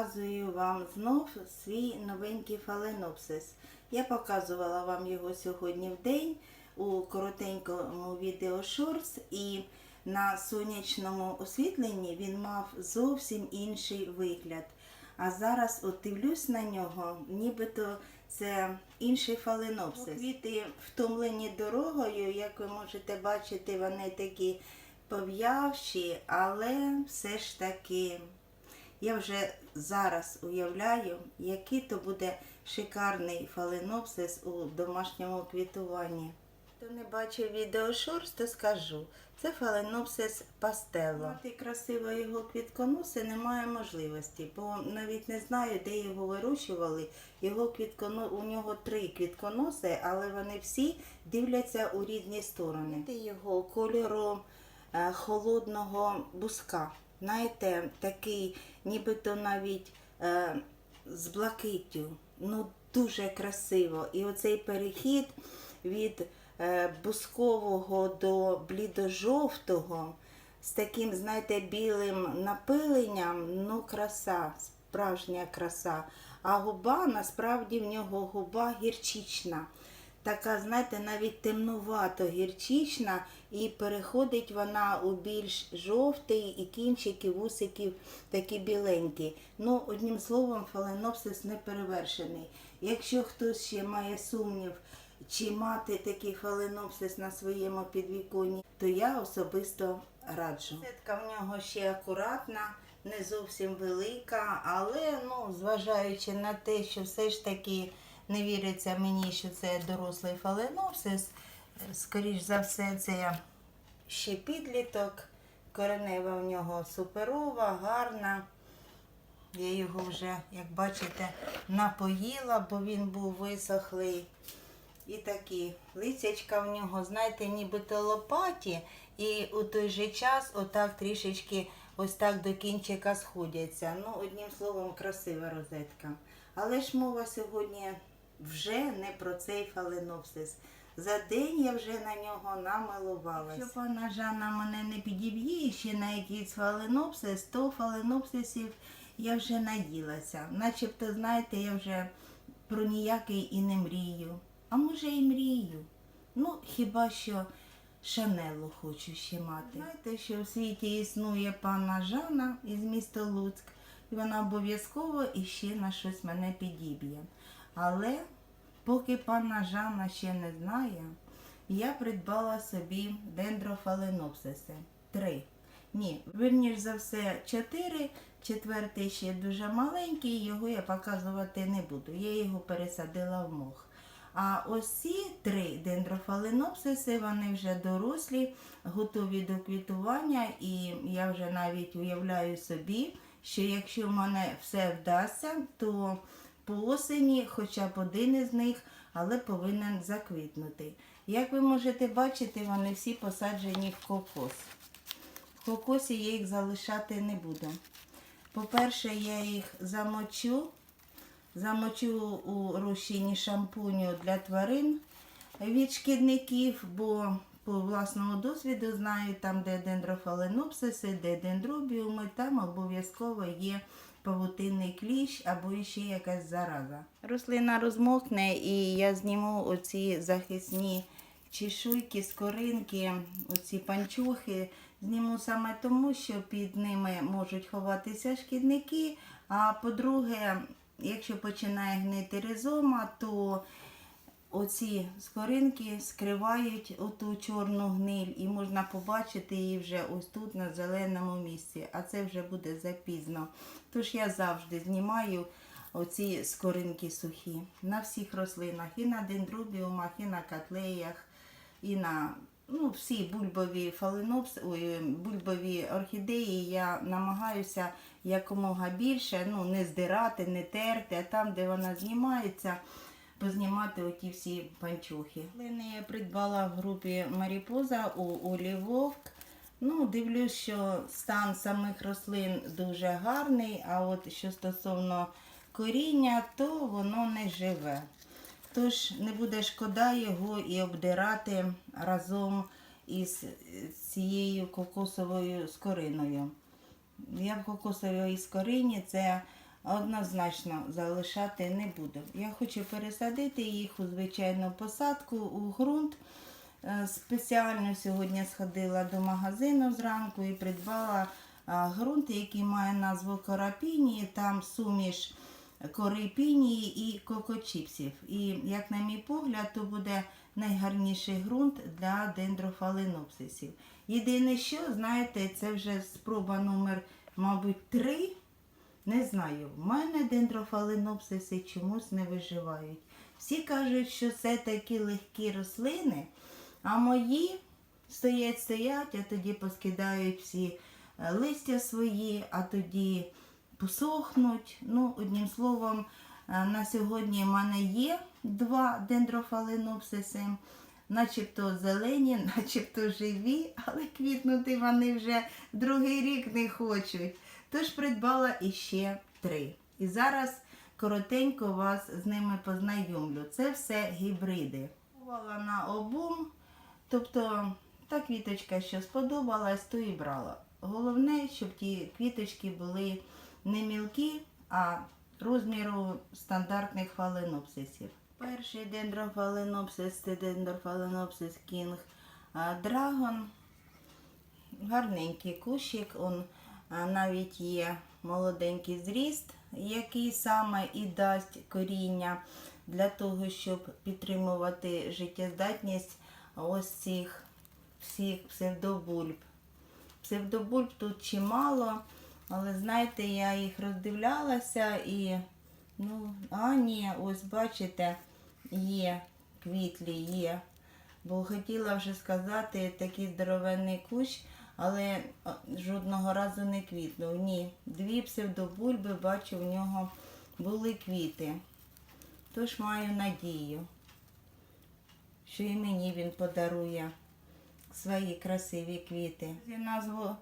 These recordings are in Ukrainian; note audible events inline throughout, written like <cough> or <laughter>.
показую вам знов свій новенький фаленопсис. Я показувала вам його сьогодні в день у коротенькому відео шортс і на сонячному освітленні він мав зовсім інший вигляд. А зараз от дивлюсь на нього, нібито це інший фаленопсис. Квіти втомлені дорогою, як ви можете бачити, вони такі пов'явші, але все ж таки я вже зараз уявляю, який то буде шикарний фаленопсис у домашньому квітуванні. Хто не бачив відео шорс, то скажу. Це фаленопсис пастелло. Мати красиво його квітконоси немає можливості, бо навіть не знаю, де його вирощували. Його квітконо... У нього три квітконоси, але вони всі дивляться у різні сторони. Його кольору е, холодного буска. Знаєте, такий, нібито навіть е, з блакиттю. Ну, дуже красиво. І оцей перехід від е, бускового до блідо-жовтого з таким, знаєте, білим напиленням, ну, краса, справжня краса. А губа, насправді, в нього губа гірчична. Така, знаєте, навіть темнувато гірчична, і переходить вона у більш жовтий, і кінчики вусиків такі біленькі. Ну, одним словом, фаленопсис не перевершений. Якщо хтось ще має сумнів, чи мати такий фаленопсис на своєму підвіконні, то я особисто раджу. Сетка в нього ще акуратна, не зовсім велика, але ну, зважаючи на те, що все ж таки не віриться мені, що це дорослий фаленопсис, скоріш за все, це ще підліток. Коренева в нього суперова, гарна. Я його вже, як бачите, напоїла, бо він був висохлий. І такі лицячка в нього, знаєте, нібито лопаті, і у той же час отак трішечки ось так до кінчика сходяться. Ну, одним словом, красива розетка. Але ж мова сьогодні вже не про цей фаленопсис. За день я вже на нього намилувалась. Якщо пана Жанна мене не підіб'є ще на якийсь фаленопсис, то фаленопсисів я вже наїлася. Начебто, знаєте, я вже про ніякий і не мрію. А може і мрію. Ну, хіба що Шанелу хочу ще мати. Знаєте, що в світі існує пана Жанна із міста Луцьк, і вона обов'язково іще на щось мене підіб'є. Але поки пана Жанна ще не знає, я придбала собі дендрофаленопсиси. Три. Ні, верніш за все, чотири. Четвертий ще дуже маленький, його я показувати не буду. Я його пересадила в мох. А ось ці три дендрофаленопсиси, вони вже дорослі, готові до квітування, і я вже навіть уявляю собі, що якщо в мене все вдасться, то по осені хоча б один із них, але повинен заквітнути. Як ви можете бачити, вони всі посаджені в кокос. В кокосі я їх залишати не буду. По-перше, я їх замочу, замочу у розчині шампуню для тварин від шкідників, бо по власному досвіду знаю, там, де дендрофаленопсиси, де дендробіуми, там обов'язково є павутинний кліщ або ще якась зараза. Рослина розмокне і я зніму оці захисні чешуйки, скоринки, оці панчохи. Зніму саме тому, що під ними можуть ховатися шкідники. А по-друге, якщо починає гнити ризома, то оці скоринки скривають оту чорну гниль і можна побачити її вже ось тут на зеленому місці, а це вже буде запізно. Тож я завжди знімаю оці скоринки сухі на всіх рослинах, і на дендробіумах, і на котлеях, і на ну, всі бульбові фаленопс, ой, бульбові орхідеї я намагаюся якомога більше ну, не здирати, не терти, а там, де вона знімається, познімати оті всі панчохи. Лини я придбала в групі Маріпоза у Олі Вовк. Ну, дивлюсь, що стан самих рослин дуже гарний, а от що стосовно коріння, то воно не живе. Тож не буде шкода його і обдирати разом із цією кокосовою скориною. я в кокосовій скорині це однозначно залишати не буду. Я хочу пересадити їх у звичайну посадку у ґрунт. Е, Спеціально сьогодні сходила до магазину зранку і придбала ґрунт, який має назву корапінії. Там суміш кори пінії і кокочіпсів. І, як на мій погляд, то буде найгарніший ґрунт для дендрофаленопсисів. Єдине, що, знаєте, це вже спроба номер, мабуть, 3. Не знаю, в мене дендрофаленопсиси чомусь не виживають. Всі кажуть, що це такі легкі рослини, а мої стоять, стоять, а тоді поскидають всі е, листя свої, а тоді посохнуть. Ну, одним словом, е, на сьогодні в мене є два дендрофаленопсиси, начебто зелені, <laughs> начебто живі, але квітнути вони вже другий рік не хочуть. Тож придбала іще три. І зараз коротенько вас з ними познайомлю. Це все гібриди. Купувала на обум, тобто та квіточка, що сподобалась, то і брала. Головне, щоб ті квіточки були не мілкі, а розміру стандартних фаленопсисів. Перший дендрофаленопсис це дендрофаленопсис King Dragon. Гарненький кущик, он навіть є молоденький зріст, який саме і дасть коріння для того, щоб підтримувати життєздатність ось цих всіх псевдобульб. Псевдобульб тут чимало, але знаєте, я їх роздивлялася і, ну, а ні, ось бачите, є квітлі, є. Бо хотіла вже сказати такий здоровенний кущ, але жодного разу не квітнув. Ні, дві псевдобульби, бачу, в нього були квіти. Тож маю надію, що і мені він подарує свої красиві квіти. Назву,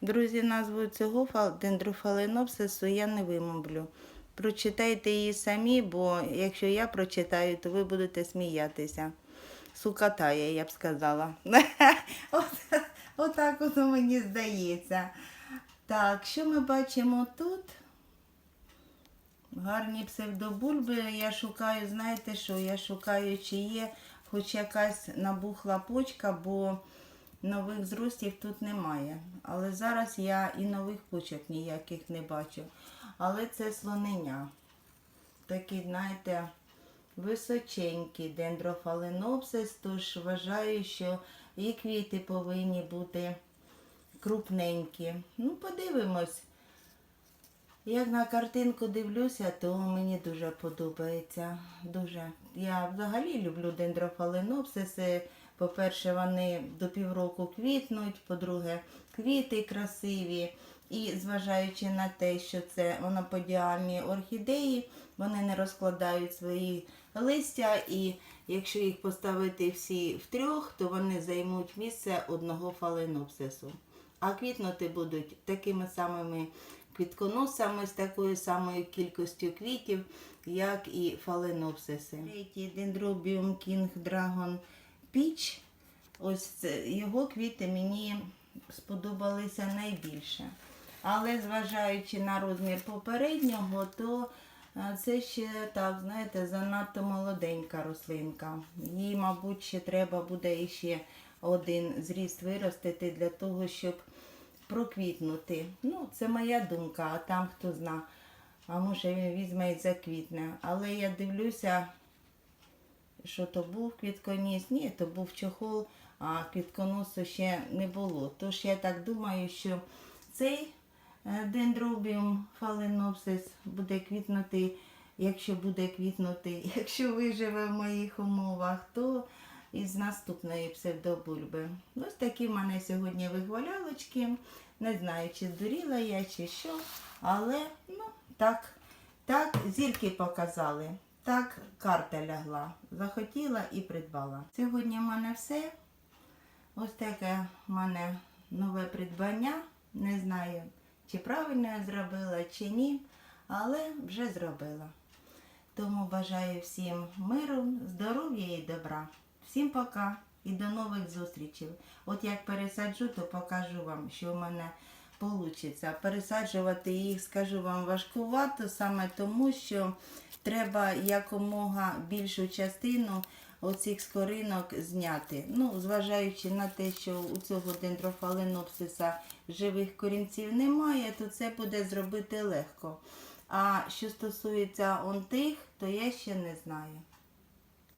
друзі, назву цього фал- дендрофаленопсису я не вимовлю. Прочитайте її самі, бо якщо я прочитаю, то ви будете сміятися. Сукатає, я б сказала. <laughs> От, отак воно мені здається. Так, що ми бачимо тут? Гарні псевдобульби. Я шукаю, знаєте що? Я шукаю, чи є хоч якась набухла почка, бо нових зростів тут немає. Але зараз я і нових почок ніяких не бачу. Але це слонення. Такий, знаєте, височенький дендрофаленопсис, тож вважаю, що і квіти повинні бути крупненькі. Ну, подивимось. Як на картинку дивлюся, то мені дуже подобається. Дуже. Я взагалі люблю дендрофаленопсиси. По-перше, вони до півроку квітнуть, по-друге, квіти красиві. І зважаючи на те, що це моноподіальні орхідеї, вони не розкладають свої листя, і якщо їх поставити всі втрьох, то вони займуть місце одного фаленопсису. А квітнути будуть такими самими квітконосами з такою самою кількістю квітів, як і фаленопсиси. Третій дендробіум King Dragon Peach. Ось це, його квіти мені сподобалися найбільше. Але зважаючи на розмір попереднього, то це ще так, знаєте, занадто молоденька рослинка. Їй, мабуть, ще треба буде іще один зріст виростити для того, щоб проквітнути. Ну, це моя думка, а там хто зна. А може він візьме і заквітне. Але я дивлюся, що то був квітконіс. Ні, то був чохол, а квітконосу ще не було. Тож я так думаю, що цей дендробіум фаленопсис буде квітнути, якщо буде квітнути, <laughs> якщо виживе в моїх умовах, то із наступної псевдобульби. Ось такі в мене сьогодні вихвалялочки. Не знаю, чи здуріла я, чи що, але ну, так, так зірки показали. Так карта лягла. Захотіла і придбала. Сьогодні в мене все. Ось таке в мене нове придбання. Не знаю, чи правильно я зробила, чи ні, але вже зробила. Тому бажаю всім миру, здоров'я і добра. Всім пока і до нових зустрічей. От як пересаджу, то покажу вам, що в мене вийде. Пересаджувати їх, скажу вам, важкувато саме тому, що треба якомога більшу частину оцих скоринок зняти. Ну, зважаючи на те, що у цього дендрофаленопсиса живих корінців немає, то це буде зробити легко. А що стосується он тих, то я ще не знаю.